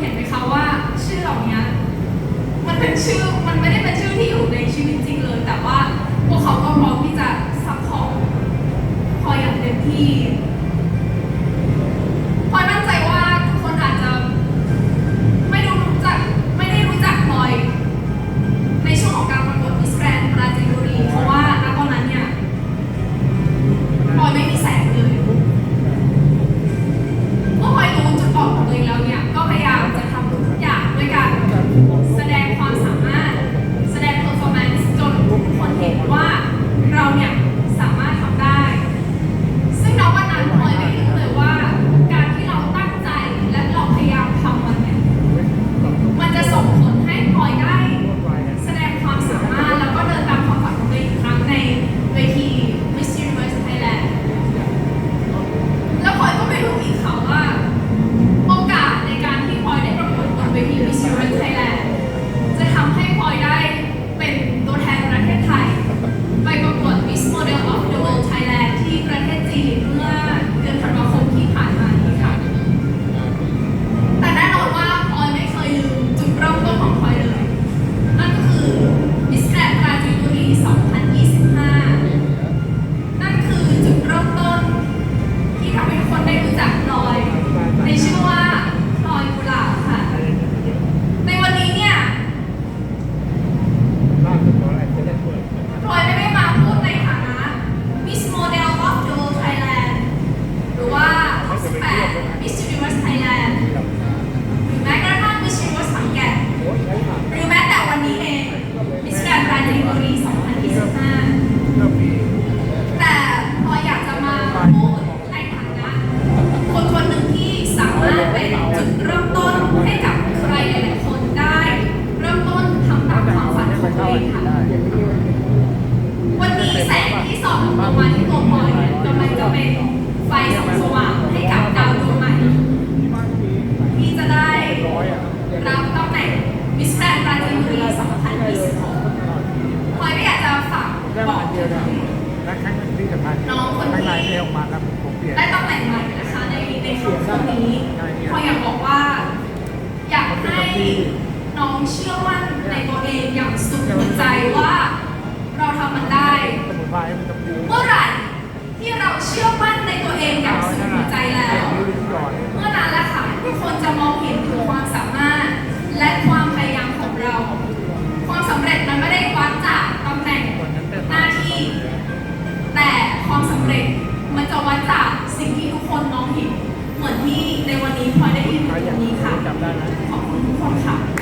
เห็นไหมคะว่าชื่อเหล่านี้มันเป็นชื่อมันไม่ได้เป็นชื่อที่อยู่ในชีวิตจริงเลย แต่ว่าพวกเขาก็พร้อมที่จะซัพพอร์ตคอยอย่างเต็มที่ อยได้ ได้มาอัเดียวเนี่ยและครั้งที่สำคัญน้องคนนี้ ทั้งหลายเดียวมาแล้วผมเปลี่ยน ได้ตำแหน่งใหม่นะคะในในช่วงนี้พอยอยากบอกว่า อยากให้น้องเชื่อมั่นในตัวเองอย่างสุดใจว่าเราทำมันได้เมื่อไหร่ที่เราเชื่อมั่นในตัวเองอย่างสุดใจแล้ว เมื่อไหร่ คนน้องเห็นเหมือนที่ในวันนี้พลอยได้ยินตรงนี้ค่ะขอบคุณทุกคนค่ะ